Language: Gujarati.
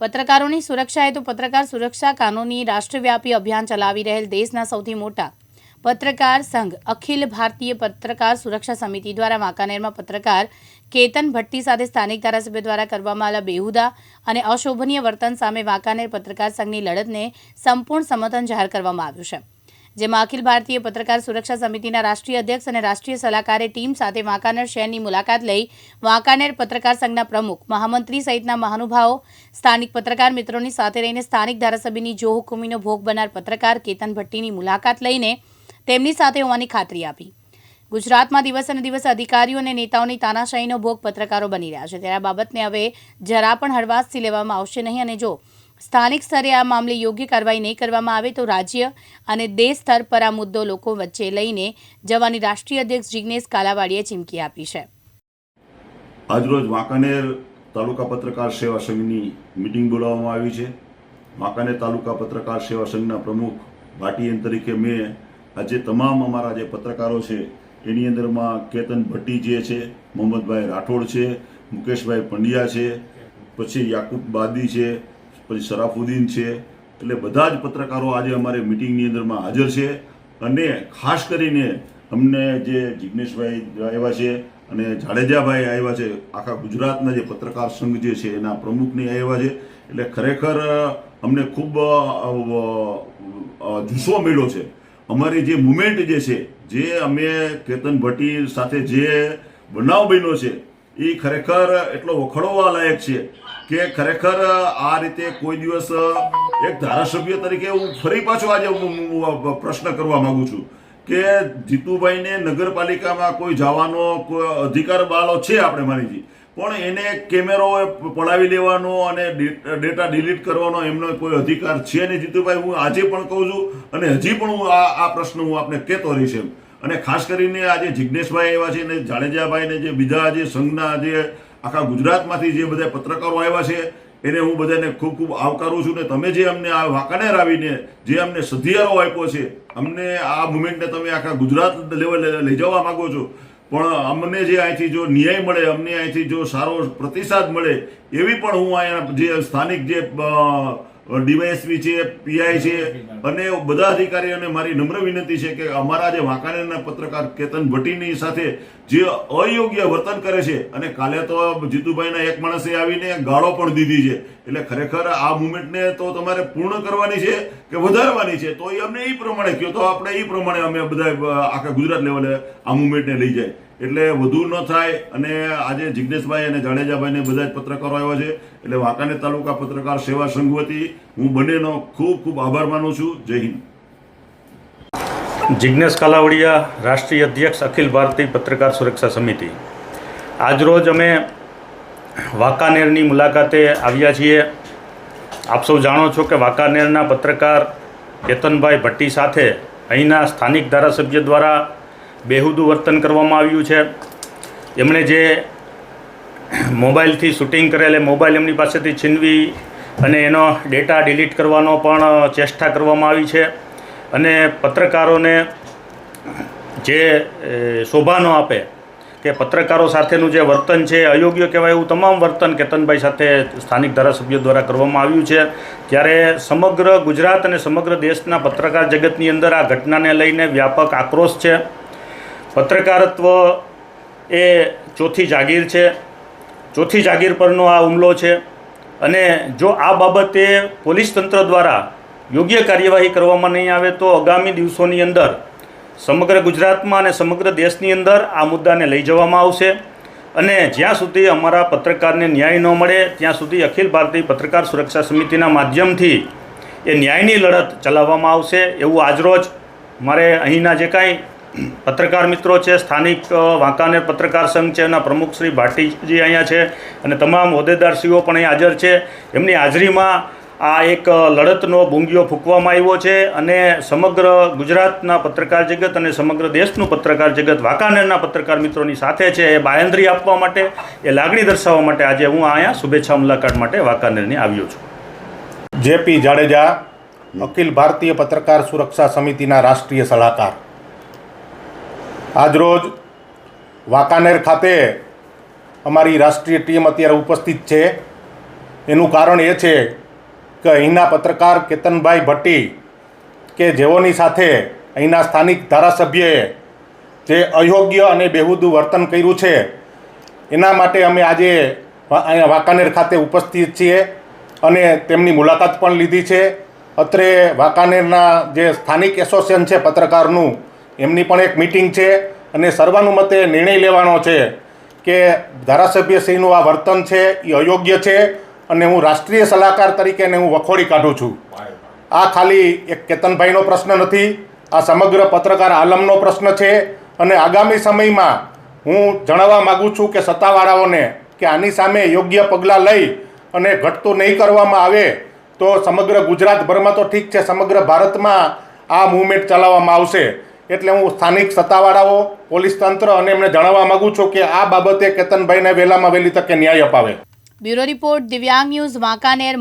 પત્રકારોની સુરક્ષા હેતુ પત્રકાર સુરક્ષા કાનૂની રાષ્ટ્રવ્યાપી અભિયાન ચલાવી રહેલ દેશના સૌથી મોટા પત્રકાર સંઘ અખિલ ભારતીય પત્રકાર સુરક્ષા સમિતિ દ્વારા વાંકાનેરમાં પત્રકાર કેતન ભટ્ટી સાથે સ્થાનિક ધારાસભ્ય દ્વારા કરવામાં આવેલા બેહુદા અને અશોભનીય વર્તન સામે વાંકાનેર પત્રકાર સંઘની લડતને સંપૂર્ણ સમર્થન જાહેર કરવામાં આવ્યું છે. જેમાં અખિલ ભારતીય પત્રકાર સુરક્ષા સમિતિના રાષ્ટ્રીય અધ્યક્ષ અને રાષ્ટ્રીય સલાહકારે ટીમ સાથે વાંકાનેર શહેરની મુલાકાત લઈ વાંકાનેર પત્રકાર સંઘના પ્રમુખ, મહામંત્રી સહિતના મહાનુભાવો, સ્થાનિક પત્રકાર મિત્રોની સાથે રહીને સ્થાનિક ધારાસભ્યની જો હુકુમીનો ભોગ બનનાર પત્રકાર કેતન ભટ્ટીની મુલાકાત લઈને તેમની સાથે હોવાની ખાતરી આપી. ગુજરાતમાં દિવસે ને દિવસે અધિકારીઓ અને નેતાઓની તાનાશાહીનો ભોગ પત્રકારો બની રહ્યા છે. ત્યારે આ બાબતને હવે જરા પણ હળવાશથી લેવામાં આવશે નહીં. અને જો સ્થાનિક સ્તરે આ મામલે યોગ્ય કાર્યવાહી નહીં કરવામાં આવે તો રાજ્ય અને દેશ સ્તર પર આ મુદ્દો લોકો વચ્ચે લઈને જવાની રાષ્ટ્રીય અધ્યક્ષ જિગ્નેશ કાલાવાડીએ ચીમકી આપી છે. આજરોજ વાંકાનેર તાલુકા પત્રકાર સેવા સંઘની મિટિંગ બોલાવવામાં આવી છે. વાંકાનેર તાલુકા પત્રકાર સેવા સંઘના પ્રમુખ ભાટીએન તરીકે મેં આજે તમામ અમારા જે પત્રકારો છે, એની અંદરમાં કેતન ભટ્ટી જે છે, મોહમ્મદભાઈ રાઠોડ છે, મુકેશભાઈ પંડ્યા છે, પછી યાકુબ બાદી છે પછી શરાફુદ્દીન છે. એટલે બધા જ પત્રકારો આજે અમારે મિટિંગની અંદરમાં હાજર છે. અને ખાસ કરીને અમને જે જિગ્નેશભાઈ આવ્યા છે અને જાડેજાભાઈ આવ્યા છે, આખા ગુજરાતના જે પત્રકાર સંઘ જે છે એના પ્રમુખને આવ્યા છે. એટલે ખરેખર અમને ખૂબ જુસ્સો મળ્યો છે. અમારી જે મુમેન્ટ જે છે, જે અમે કેતન ભટ્ટી સાથે જે બનાવ બન્યો છે એ ખરેખર એટલો વખોડવા લાયક છે કે ખરેખર આ રીતે કોઈ દિવસ એક ધારાસભ્ય તરીકે હું ફરી પાછો આજે હું- પ્રશ્ન કરવા માંગુ છું કે જીતુભાઈને નગરપાલિકામાં કોઈ જવાનો કોઈ અધિકાર વાળો છે આપણે માનીજી? પણ એને કેમેરો પડાવી લેવાનો અને ડેટા ડિલીટ કરવાનો એમનો કોઈ અધિકાર છે નહીં જીતુભાઈ? હું આજે પણ કહું છું અને હજી પણ હું આ આ પ્રશ્ન હું આપને કહેતો રહીશ એમ. અને ખાસ કરીને આજે જિજ્ઞેશભાઈ આવ્યા છે ને જાડેજાભાઈ ને જે બીજા જે સંઘના જે આખા ગુજરાતમાંથી જે બધા પત્રકારો આવ્યા છે, એને હું બધાને ખૂબ ખૂબ આવકારું છું ને તમે જે અમને આ વાંકાનેર આવીને જે અમને સધિયારો આપ્યો છે, અમને આ મુમેન્ટને તમે આખા ગુજરાત લેવલે લઈ જવા માગો છો, પણ અમને જે અહીંથી જો ન્યાય મળે, અમને અહીંથી જો સારો પ્રતિસાદ મળે, એવી પણ હું અહીંયા જે સ્થાનિક જે ડીવાયએસપી છે પીઆઈ છે અને બધા અધિકારીઓને મારી નમ્ર વિનંતી છે કે અમારા જે વાંકાનેરના પત્રકાર કેતન ભટ્ટીની સાથે જે અયોગ્ય વર્તન કરે છે અને કાલે તો જીતુભાઈના એક માણસે આવીને ગાળો પણ દીધી છે. એટલે ખરેખર આ મુમેન્ટને તો તમારે પૂર્ણ કરવાની છે કે વધારવાની છે? તો એ અમને એ પ્રમાણે કહો. તો આપણે એ પ્રમાણે અમે બધા આખા ગુજરાત લેવલે આ મુવમેન્ટને લઈ જાય. એટલે વધુ ન થાય અને આજે જિજ્ઞેશભાઈ અને જાડેજાભાઈને બધા જ પત્રકારો આવ્યા છે. એટલે વાંકાનેર તાલુકા પત્રકાર સેવા સંઘ વતી હું બંનેનો ખૂબ ખૂબ આભાર માનું છું. જય હિન્દ. જિજ્ઞેશ કાલાવડિયા, રાષ્ટ્રીય અધ્યક્ષ અખિલ ભારતીય પત્રકાર સુરક્ષા સમિતિ. આજરોજ અમે વાંકાનેરની મુલાકાતે આવ્યા છીએ. આપ સૌ જાણો છો કે વાંકાનેરના પત્રકાર કેતનભાઈ ભટ્ટી સાથે અહીંના સ્થાનિક ધારાસભ્ય દ્વારા બેહુદું વર્તન કરવામાં આવ્યું છે. એમણે જે મોબાઈલથી શૂટિંગ કરેલ મોબાઈલ એમની પાસેથી છીનવી અને એનો ડેટા ડિલીટ કરવાનો પણ ચેષ્ટા કરવામાં આવી છે. અને પત્રકારોને જે શોભાનો આપે કે પત્રકારો સાથેનું જે વર્તન છે, અયોગ્ય કહેવાય એવું તમામ વર્તન કેતનભાઈ સાથે સ્થાનિક ધારાસભ્યો દ્વારા કરવામાં આવ્યું છે. ત્યારે સમગ્ર ગુજરાત અને સમગ્ર દેશના પત્રકાર જગતની અંદર આ ઘટનાને લઈને વ્યાપક આક્રોશ છે. પત્રકારત્વ એ ચોથી જાગીર છે. ચોથી જાગીર પરનો આ હુમલો છે અને જો આ બાબતે પોલીસ તંત્ર દ્વારા યોગ્ય કાર્યવાહી કરવામાં નહીં આવે તો આગામી દિવસોની અંદર સમગ્ર ગુજરાતમાં અને સમગ્ર દેશની અંદર આ મુદ્દાને લઈ જવામાં આવશે. અને જ્યાં સુધી અમારા પત્રકારને ન્યાય ન મળે, ત્યાં સુધી અખિલ ભારતીય પત્રકાર સુરક્ષા સમિતિના માધ્યમથી એ ન્યાયની લડત ચલાવવામાં આવશે એવું આજરોજ મારે અહીંના જે કાંઈ પત્રકાર મિત્રો છે, સ્થાનિક વાંકાનેર પત્રકાર સંઘ છે એના પ્રમુખ શ્રી ભાટીજી અહીંયા છે અને તમામ હોદ્દેદારશ્રીઓ પણ અહીં હાજર છે. એમની હાજરીમાં આ એક લડતનો ભૂંગીઓ ફૂંકવામાં આવ્યો છે અને સમગ્ર ગુજરાતના પત્રકાર જગત અને સમગ્ર દેશનું પત્રકાર જગત વાંકાનેરના પત્રકાર મિત્રોની સાથે છે. એ બાયંદ્રી આપવા માટે, એ લાગણી દર્શાવવા માટે આજે હું અહીંયા શુભેચ્છા મુલાકાત માટે વાંકાનેરની આવ્યો છું. જેપી જાડેજા, અખિલ ભારતીય પત્રકાર સુરક્ષા સમિતિના રાષ્ટ્રીય સલાહકાર. આજરોજ વાંકાનેર ખાતે અમારી રાષ્ટ્રીય ટીમ અત્યારે ઉપસ્થિત છે. એનું કારણ એ છે કે અહીંના પત્રકાર કેતનભાઈ ભટ્ટી કે જેઓની સાથે અહીંના સ્થાનિક ધારાસભ્યએ જે અયોગ્ય અને બેહુદું વર્તન કર્યું છે, એના માટે અમે આજે અહીંયા વાંકાનેર ખાતે ઉપસ્થિત છીએ અને તેમની મુલાકાત પણ લીધી છે. અત્રે વાંકાનેરના જે સ્થાનિક એસોસિએશન છે પત્રકારનું એમની પણ એક મિટિંગ છે અને સર્વાનુમતે નિર્ણય લેવાનો છે કે ધારાસભ્યશ્રીનું આ વર્તન છે, એ અયોગ્ય છે અને હું રાષ્ટ્રીય સલાહકાર તરીકે એને હું વખોડી કાઢું છું. આ ખાલી એક કેતનભાઈનો પ્રશ્ન નથી, આ સમગ્ર પત્રકાર આલમનો પ્રશ્ન છે અને આગામી સમયમાં હું જણાવવા માગું છું કે સત્તાવાળાઓને કે આની સામે યોગ્ય પગલાં લઈ અને ઘટતું નહીં કરવામાં આવે તો સમગ્ર ગુજરાતભરમાં તો ઠીક છે, સમગ્ર ભારતમાં આ મૂવમેન્ટ ચલાવવામાં આવશે. એટલે હું સ્થાનિક સત્તાવાળાઓ, પોલીસ તંત્ર અને એમને જણાવવા માગું છું કે આ બાબતે કેતનભાઈને વહેલામાં વહેલી તકે ન્યાય અપાવે. Bureau report Divyang news Wankaner